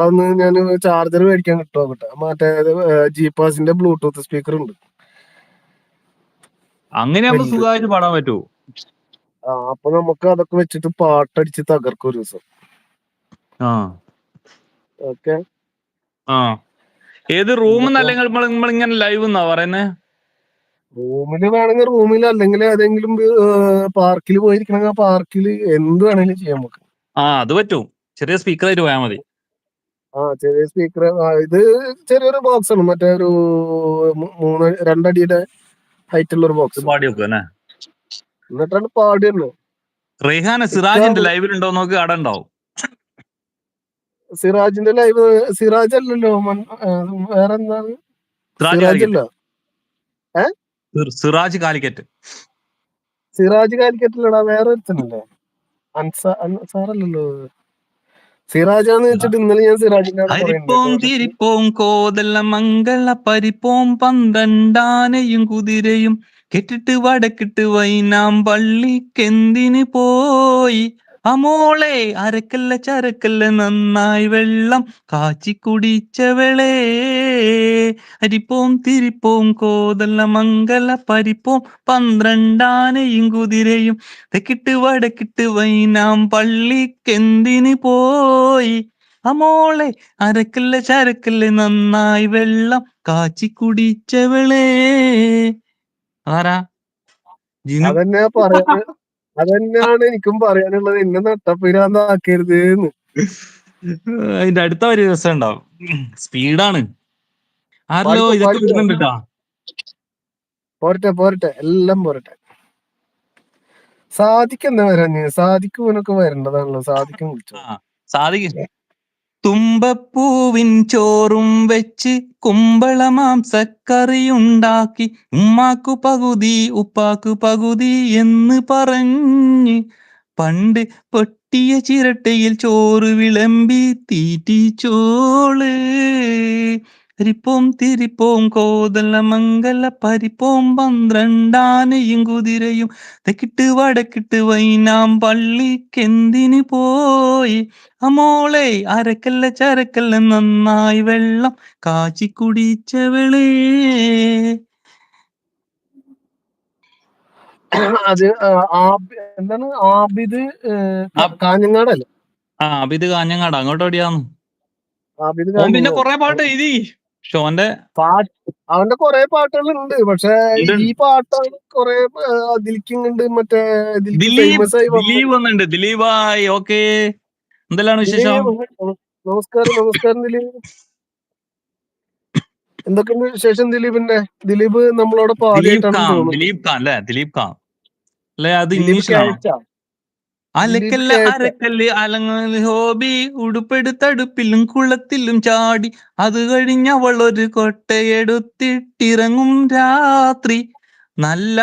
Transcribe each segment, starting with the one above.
അന്ന് ഞാൻ ചാർജർ മേടിക്കാൻ കിട്ടുമോ കിട്ടാ മറ്റേ ജീപ്പാസിന്റെ ബ്ലൂടൂത്ത് സ്പീക്കർ ഉണ്ട്. അങ്ങനെ. സുഖമായിട്ട് പാടാൻ പറ്റുമോ ആ അപ്പൊ നമുക്ക് അതൊക്കെ വെച്ചിട്ട് പാട്ടടിച്ച് തകർക്കും ഒരു ദിവസം. ഓക്കെ. ആ. ഏത് റൂം അല്ലെങ്കിൽ നമ്മൾ ഇങ്ങനെ ലൈവ് എന്നാ പറയുന്നേ? റൂമിൽ വേണമെങ്കിൽ റൂമിൽ അല്ലെങ്കിൽ ഏതെങ്കിലും പാർക്കിൽ പോയിരിക്കണമെങ്കിൽ പാർക്കിൽ എന്ത് വേണമെങ്കിലും ചെയ്യാൻ നമുക്ക്. ആ അത് പറ്റും. ചെറിയ സ്പീക്കർ ആയിട്ട് പോയാൽ മതി. ആ ചെറിയ സ്പീക്കർ ഇത് ചെറിയൊരു ബോക്സ് ആണ്. മറ്റേ ഒരു മൂന്ന് രണ്ടടിയുടെ ഹൈറ്റ് ഉള്ള ഒരു ബോക്സ് പാടി വെക്കും അല്ലേ എന്നിട്ടാണ് പാടി തന്നെ റെയ്ഹാന സിറാജിന്റെ ലൈവിൽ ഉണ്ടോ നോക്ക് അവിടെ ഉണ്ടാവും. സിറാജിന്റെ ലൈവ് സിറാജ് അല്ലല്ലോ വേറെ എന്താണ് സിറാജ് കാലിക്കറ്റ്. അല്ല. സിർ- സിറാജ് കാലിക്കറ്റ്. അല്ലടാ കാലിക്കറ്റില്ലടാ വേറെ ഒരുത്തനല്ലേ? അൻസാ അൻസാറല്ലല്ലോ സിറാജാന്ന് വെച്ചിട്ട് ഇന്നലെ ഞാൻ ഹരിപ്പോം തിരിപ്പോം കോതല്ല മംഗള പരിപ്പോം പന്ത്രണ്ടാനയും കുതിരയും കെട്ടിട്ട് വടക്കിട്ട് വൈനാം പള്ളിക്കെന്തിന് പോയി? അമോളെ അരക്കല്ല ചരക്കല്ല നന്നായി വെള്ളം കാച്ചി കുടിച്ചവളെ. അരിപ്പോം തിരിപ്പോം കോതല്ല മംഗല പരിപ്പോം പന്ത്രണ്ടാനയും കുതിരയും. തെക്കിട്ട് വടക്കിട്ട് വൈനാം പള്ളിക്കെന്തിന് പോയി? അമോളെ അരക്കല്ല ചരക്കല്ല നന്നായി വെള്ളം കാച്ചി കുടിച്ചവളേ. ആരാ? അതന്നെ പറയാ അതന്നെയാണ് എനിക്കും പറയാനുള്ളത്. എന്നെ നട്ടപ്പിരാന്താക്കരുത് എന്ന് അതിന്റെ അടുത്ത ഒരു ദിവസം ഉണ്ടാവും. സ്പീഡാണ്. ആരല്ലോ ഇതൊക്കെ. വരുന്നുണ്ട് പോരട്ടെ പോരട്ടെ. എല്ലാം പോരട്ടെ. സാധിക്കെന്താ വരാഞ്ഞ്? സാധിക്കുവനൊക്കെ വരേണ്ടതാണല്ലോ. സാധിക്കും സാധിക്കും തുമ്പപ്പൂവിൻ ചോറും വെച്ച് മാംസക്കറിയുണ്ടാക്കി ഉമ്മാക്കു പകുതി ഉപ്പാക്കു പകുതി എന്ന് പറഞ്ഞ് പണ്ട് പൊട്ടിയ ചിരട്ടയിൽ ചോറ് വിളമ്പി തീറ്റിച്ചോൾ അരിപ്പോം തിരിപ്പോം കോതല മംഗല പരിപ്പോം പന്ത്രണ്ടാനയും കുതിരയും തെക്കിട്ട് വടക്കിട്ട് വൈനാം പള്ളിക്കെന്തിന് പോയി? അമോളെ അരക്കല്ല ചരക്കല്ല നന്നായി വെള്ളം കാച്ചി കുടിച്ചവളേ അത് എന്താണ്? ആബിദ് കാഞ്ഞങ്ങാടല്ലേ? ആബിദ് കാഞ്ഞങ്ങാട്. അങ്ങോട്ട് ഓടിയാന്ന്. പിന്നെ. കൊറേ പാട്ട് എഴുതി. ഷോന്റെ? പാട്ട് അവന്റെ കൊറേ പാട്ടുകളുണ്ട്. പക്ഷെ ഈ പാട്ടാണ് കൊറേ അതിലിക്കുന്നുണ്ട് മറ്റേ ദിലീപ് ഒന്നുണ്ട് ദിലീപായി ഓക്കെ. എന്തെല്ലാം വിശേഷം? നമസ്കാരം നമസ്കാരം ദിലീപ്. എന്തൊക്കെയുണ്ട് വിശേഷം ദിലീപിന്റെ? ദിലീപ് നമ്മളോട് ദിലീപ് ഖാൻ ദിലീപ് ഖാൻ അല്ലെ? ദിലീപ് ഖാൻ അല്ലെ അത് ഇംഗ്ലീഷിലാണ്? അലക്കല്ല. അരക്കല്ല് അലങ്ങൽ ഹോബി ഉടുപ്പെടുത്തടുപ്പിലും കുളത്തിലും ചാടി. അത് കഴിഞ്ഞവൾ ഒരു കൊട്ടയെടുത്തിട്ടിറങ്ങും രാത്രി. നല്ല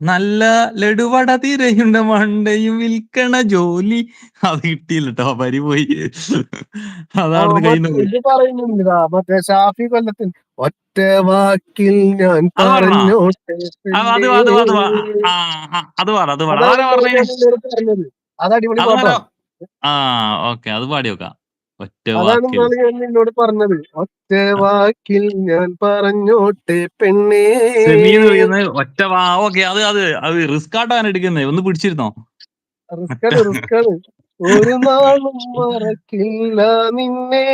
നല്ല ലഡുവട തിരയുണ്ട മണ്ടയും വിൽക്കണ ജോലി. അത് കിട്ടിയില്ല കേട്ടോ പരി പോയി. അതാണ് ഇതാ, മറ്റേ ഷാഫി കൊല്ലത്തിൽ ഒറ്റ വാക്കിൽ ഞാൻ അത് പറഞ്ഞോ? അത് അത് അത് അത് പറ അത് പറ. ആരാ പറഞ്ഞത്? അത് അടിപൊളി ആ ഓക്കെ. അത് പാടി വെക്കാം ഒറ്റ അതാണ് വാക്കിൽ. ഞാൻ നിന്നോട് പറഞ്ഞത്. ഒറ്റ വാക്കിൽ ഞാൻ പറഞ്ഞോട്ടെ പെണ്ണേ. സെമീന്ന് വീഴുന്ന ഒറ്റ വാ ഓക്കെ. അത് അത് അത് റിസ്ക് ആട്ടാണ് എടുക്കുന്നത് ഒന്ന് പിടിച്ചിരുന്നോ? റിസ്ക്കാണ് റിസ്ക്കാണ് ഒരു നാളും മറക്കില്ല നിന്നെ.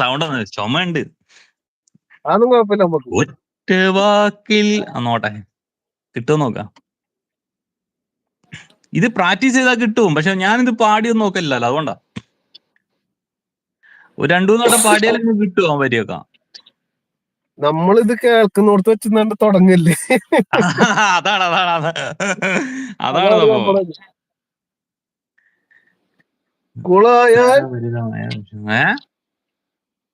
സൗണ്ട് ഒന്ന് ചുമയുണ്ട്. അതൊന്നും കുഴപ്പമില്ല നമുക്ക്. ഒറ്റ വാക്കിൽ ആ, നോട്ടെ കിട്ടുമോ നോക്കാം. ഇത് പ്രാക്ടീസ് ചെയ്താൽ കിട്ടും. പക്ഷെ ഞാനിത് പാടിയൊന്നും നോക്കലില്ലല്ലോ. അതുകൊണ്ടാ. ഒരു രണ്ടു മൂന്ന് വട്ടം പാടിയാലും കിട്ടുമോ വരിയൊക്കെ. നമ്മളിത് കേൾക്കുന്നോടത്ത് വെച്ച് തുടങ്ങില്ലേ? അതാണ് അതാണ് അതാണ്. അതാണ് കൊളായാലും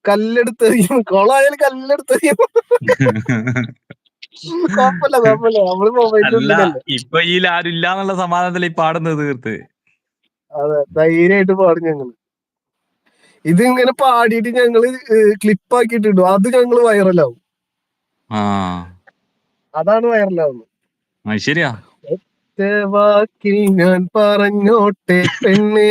കല്ലെടുത്തറിയും. കൊളായാൽ കല്ലെടുത്തെറിയും. ഇപ്പൊ ഈ ആരും ഇല്ലാന്നുള്ള സമാധാനത്തിൽ ഈ പാടുന്നത് തീർത്ത്. അതെ ധൈര്യമായിട്ട് പാടും ഞങ്ങൾ. ഇത് ഇങ്ങനെ പാടിയിട്ട് ഞങ്ങൾ ക്ലിപ്പ് ആക്കിയിട്ടിടും. അത് ഞങ്ങൾ വൈറലാവും അതാണ് വൈറലാവുന്നത് ശരിയാ. വാക്കിൽ ഞാൻ പറഞ്ഞോട്ടെ പെണ്ണേ.